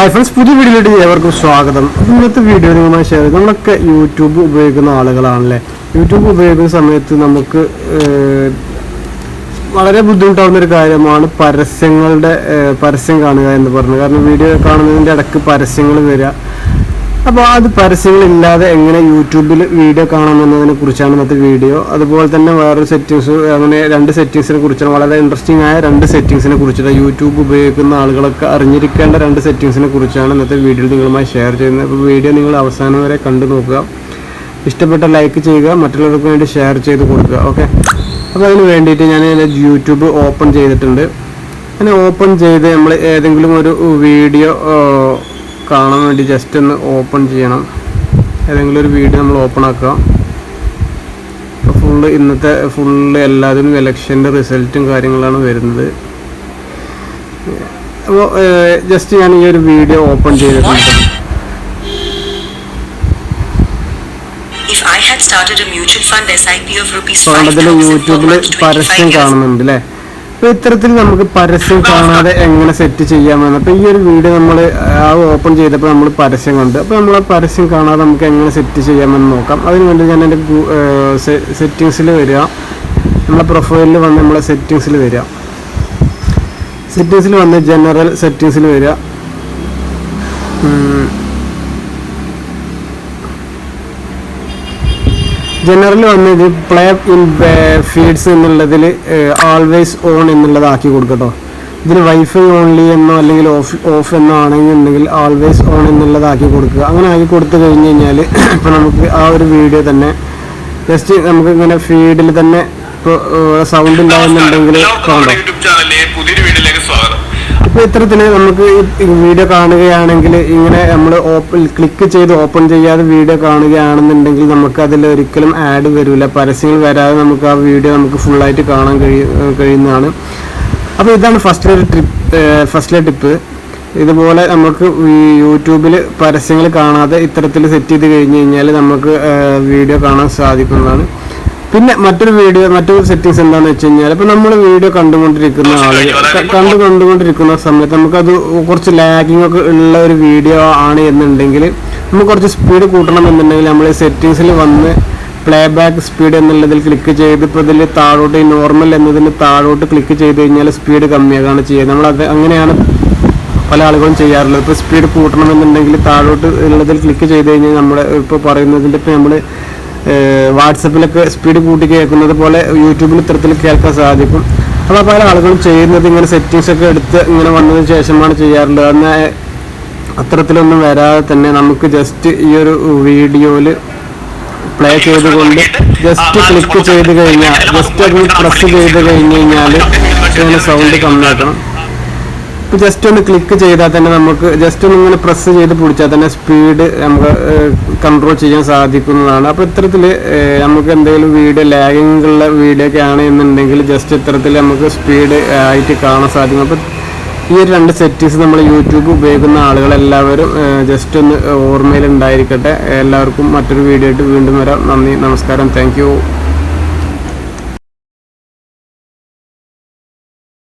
Hi friends പുതിയ വീഡിയോയിലേക്ക് ഏവർക്കും സ്വാഗതം. ഇന്നത്തെ വീഡിയോ നിങ്ങളുമായി ഷെയർ ചെയ്ത് നമ്മളൊക്കെ യൂട്യൂബ് ഉപയോഗിക്കുന്ന ആളുകളാണല്ലേ? യൂട്യൂബ് ഉപയോഗിക്കുന്ന സമയത്ത് നമുക്ക് വളരെ ബുദ്ധിമുട്ടാവുന്ന ഒരു കാര്യമാണ് പരസ്യങ്ങളുടെ പരസ്യം കാണുക എന്ന് പറഞ്ഞത്. കാരണം വീഡിയോ കാണുന്നതിന്റെ ഇടയ്ക്ക് പരസ്യങ്ങൾ വരിക. അപ്പോൾ അത് പരസ്യങ്ങളില്ലാതെ എങ്ങനെ യൂട്യൂബിൽ വീഡിയോ കാണാമെന്നതിനെ കുറിച്ചാണ് ഇന്നത്തെ വീഡിയോ. അതുപോലെ തന്നെ വേറൊരു സെറ്റിങ്സ് അങ്ങനെ രണ്ട് സെറ്റിങ്സിനെ കുറിച്ചാണ്. വളരെ ഇൻട്രസ്റ്റിംഗ് ആയ രണ്ട് സെറ്റിങ്സിനെ കുറിച്ചിട്ട് യൂട്യൂബ് ഉപയോഗിക്കുന്ന ആളുകളൊക്കെ അറിഞ്ഞിരിക്കേണ്ട രണ്ട് സെറ്റിങ്സിനെ കുറിച്ചാണ് ഇന്നത്തെ വീഡിയോയിൽ നിങ്ങളുമായി ഷെയർ ചെയ്യുന്നത്. അപ്പോൾ വീഡിയോ നിങ്ങൾ അവസാനം വരെ കണ്ടു നോക്കുക. ഇഷ്ടപ്പെട്ട ലൈക്ക് ചെയ്യുക മറ്റുള്ളവർക്ക് വേണ്ടി ഷെയർ ചെയ്ത് കൊടുക്കുക. ഓക്കെ അപ്പോൾ അതിന് വേണ്ടിയിട്ട് ഞാൻ യൂട്യൂബ് ഓപ്പൺ ചെയ്തിട്ടുണ്ട്. അങ്ങനെ ഓപ്പൺ ചെയ്ത് നമ്മൾ ഏതെങ്കിലും ഒരു വീഡിയോ കാണാൻ വേണ്ടി ജസ്റ്റ് ഒന്ന് ഓപ്പൺ ചെയ്യണം. ഏതെങ്കിലും ഒരു വീഡിയോ നമ്മൾ ഓപ്പൺ ആക്കുക അപ്പോൾ ഫുള്ള് ഇന്നത്തെ ഫുള്ള് എല്ലാത്തിനും ഇലക്ഷന്റെ റിസൾട്ടും കാര്യങ്ങളാണ് വരുന്നത്. അപ്പോൾ ജസ്റ്റ് ഞാൻ ഈ ഒരു വീഡിയോ ഓപ്പൺ ചെയ്തിട്ടുണ്ട്. യൂട്യൂബിൽ പരസ്യം 25 കാണുന്നുണ്ട് അല്ലേ അപ്പോൾ ഇത്തരത്തിൽ നമുക്ക് പരസ്യം കാണാതെ എങ്ങനെ സെറ്റ് ചെയ്യാമെന്ന്. അപ്പോൾ ഈ ഒരു വീഡിയോ നമ്മൾ ആ ഓപ്പൺ ചെയ്തപ്പോൾ നമ്മൾ പരസ്യം കണ്ട്. അപ്പോൾ നമ്മൾ ആ പരസ്യം കാണാതെ നമുക്ക് എങ്ങനെ സെറ്റ് ചെയ്യാമെന്ന് നോക്കാം. അതിന് വേണ്ടി ഞാൻ എന്റെ സെറ്റിങ്സിൽ വരിക. നമ്മളെ പ്രൊഫൈലിൽ വന്ന് നമ്മളെ സെറ്റിങ്സിൽ വരിക. സെറ്റിങ്സിൽ വന്ന് ജനറൽ സെറ്റിങ്സിൽ വരിക. ജനറൽ വന്നത് പ്ലേ ഇൻ ഫീഡ്സ് എന്നുള്ളതിൽ ആൾവേസ് ഓൺ എന്നുള്ളതാക്കി കൊടുക്കട്ടോ ഇതിൽ വൈഫൈ ഓൺലി എന്നോ അല്ലെങ്കിൽ ഓഫ് ഓഫ് എന്നോ ആണെന്നുണ്ടെങ്കിൽ ആൾവേസ് ഓൺ എന്നുള്ളതാക്കി കൊടുക്കുക. അങ്ങനെ ആക്കി കൊടുത്തു കഴിഞ്ഞ് കഴിഞ്ഞാൽ ഇപ്പോൾ നമുക്ക് ആ ഒരു വീഡിയോ തന്നെ ജസ്റ്റ് നമുക്ക് ഇങ്ങനെ ഫീഡിൽ തന്നെ ഇപ്പോൾ സൗണ്ട് ഉണ്ടാകുന്നുണ്ടെങ്കിൽ കാണാം യൂട്യൂബ് ചാനലിലെ പുതിയൊരു വീഡിയോയിലേക്ക് സ്വാഗതം. ഇപ്പോൾ ഇത്തരത്തിൽ നമുക്ക് വീഡിയോ കാണുകയാണെങ്കിൽ ഇങ്ങനെ നമ്മൾ ഓപ്പൺ ക്ലിക്ക് ചെയ്ത് ഓപ്പൺ ചെയ്യാതെ വീഡിയോ കാണുകയാണെന്നുണ്ടെങ്കിൽ നമുക്ക് അതിൽ ഒരിക്കലും ആഡ് വരില്ല പരസ്യങ്ങൾ വരാതെ നമുക്ക് ആ വീഡിയോ നമുക്ക് ഫുള്ളായിട്ട് കാണാൻ കഴിയ കഴിയുന്നതാണ്. അപ്പോൾ ഇതാണ് ഫസ്റ്റിലെ ട്രിപ്പ് ഫസ്റ്റിലെ ടിപ്പ് ഇതുപോലെ നമുക്ക് യൂട്യൂബിൽ പരസ്യങ്ങൾ കാണാതെ ഇത്തരത്തിൽ സെറ്റ് ചെയ്ത് കഴിഞ്ഞ് കഴിഞ്ഞാൽ നമുക്ക് വീഡിയോ കാണാൻ സാധിക്കുന്നതാണ്. പിന്നെ മറ്റൊരു വീഡിയോ മറ്റൊരു സെറ്റിങ്സ് എന്താണെന്ന് വെച്ച് കഴിഞ്ഞാൽ ഇപ്പൊ നമ്മൾ വീഡിയോ കണ്ടുകൊണ്ടിരിക്കുന്ന ആളുകൾ കണ്ടു കണ്ടുകൊണ്ടിരിക്കുന്ന സമയത്ത് നമുക്കത് കുറച്ച് ലാഗിങ് ഒക്കെ ഉള്ള ഒരു വീഡിയോ ആണ് എന്നുണ്ടെങ്കിൽ നമുക്ക് കുറച്ച് സ്പീഡ് കൂട്ടണം എന്നുണ്ടെങ്കിൽ നമ്മൾ സെറ്റിങ്സിൽ വന്ന് പ്ലേ ബാക്ക് സ്പീഡ് എന്നുള്ളതിൽ ക്ലിക്ക് ചെയ്ത് ഇപ്പോൾ ഇതിൽ താഴോട്ട് ഈ നോർമൽ എന്നതിന് താഴോട്ട് ക്ലിക്ക് ചെയ്ത് കഴിഞ്ഞാൽ സ്പീഡ് കമ്മിയാകാണ് ചെയ്യുന്നത് നമ്മളത് അങ്ങനെയാണ് പല ആളുകളും ചെയ്യാറുള്ളത്. ഇപ്പോൾ സ്പീഡ് കൂട്ടണമെന്നുണ്ടെങ്കിൽ താഴോട്ട് ഉള്ളതിൽ ക്ലിക്ക് ചെയ്ത് കഴിഞ്ഞാൽ നമ്മുടെ ഇപ്പോൾ പറയുന്നതിന്റെ ഇപ്പോൾ നമ്മൾ വാട്സപ്പിലൊക്കെ സ്പീഡ് കൂട്ടി കേൾക്കുന്നത് പോലെ യൂട്യൂബിൽ ഇത്തരത്തിൽ കേൾക്കാൻ സാധിക്കും. അപ്പോൾ പല ആളുകളും ചെയ്യുന്നത് ഇങ്ങനെ സെറ്റിങ്സ് ഒക്കെ എടുത്ത് ഇങ്ങനെ വന്നതിന് ശേഷമാണ് ചെയ്യാറുള്ളത്. എന്നാൽ അത്തരത്തിലൊന്നും വരാതെ തന്നെ നമുക്ക് ജസ്റ്റ് ഈ ഒരു വീഡിയോയിൽ പ്ലേ ചെയ്തുകൊണ്ട് ജസ്റ്റ് ക്ലിക്ക് ചെയ്ത് കഴിഞ്ഞാൽ ജസ്റ്റ് അത് പ്രസ് ചെയ്ത് കഴിഞ്ഞ് കഴിഞ്ഞാൽ സൗണ്ട് കമ്മിയാക്കണം ജസ്റ്റ് ഒന്ന് ക്ലിക്ക് ചെയ്താൽ തന്നെ നമുക്ക് ജസ്റ്റ് ഒന്ന് ഇങ്ങനെ പ്രസ് ചെയ്ത് പിടിച്ചാൽ തന്നെ സ്പീഡ് നമുക്ക് കൺട്രോൾ ചെയ്യാൻ സാധിക്കുന്നതാണ്. അപ്പോൾ ഇത്തരത്തിൽ നമുക്ക് എന്തെങ്കിലും വീഡിയോ ലാഗിങ് ഉള്ള വീഡിയോ ഒക്കെ ആണ് എന്നുണ്ടെങ്കിൽ ജസ്റ്റ് ഇത്തരത്തിൽ നമുക്ക് സ്പീഡ് ആയിട്ട് കാണാൻ സാധിക്കും. അപ്പോൾ ഈ ഒരു രണ്ട് സെറ്റിങ്സ് നമ്മൾ യൂട്യൂബ് ഉപയോഗിക്കുന്ന ആളുകളെല്ലാവരും ജസ്റ്റ് ഒന്ന് ഓർമ്മയിൽ ഉണ്ടായിരിക്കട്ടെ എല്ലാവർക്കും മറ്റൊരു വീഡിയോ ആയിട്ട് വീണ്ടും വരാം. നന്ദി നമസ്കാരം. താങ്ക്